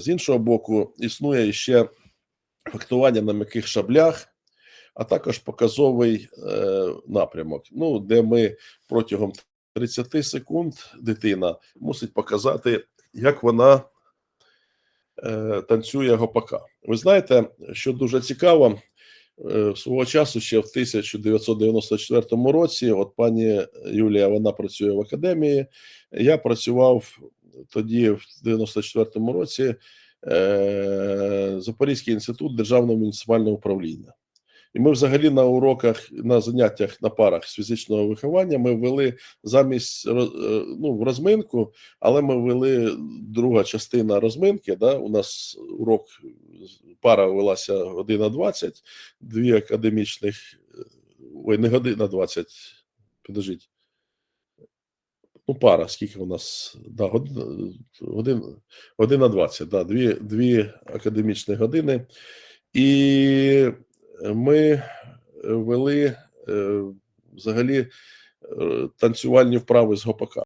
З іншого боку, існує ще фехтування на м'яких шаблях, а також показовий е, напрямок, ну, де ми протягом 30 секунд дитина мусить показати, як вона е, танцює гопака. Ви знаєте, що дуже цікаво, е, свого часу ще в 1994 році, от пані Юлія, вона працює в академії. Я працював тоді, в 94-му році, е, Запорізький інститут державного муніципального управління. І ми взагалі на уроках, на заняттях на парах з фізичного виховання ми ввели замість е, ну, розминку, але ми ввели друга частина розминки. Да? У нас урок пара велася година 20, дві академічних, е, ой, не година 20, підождіть. Ну, пара, скільки у нас? Да, година, година, година 20, да, дві, дві академічні години. І ми вели е, взагалі е, танцювальні вправи з гопака.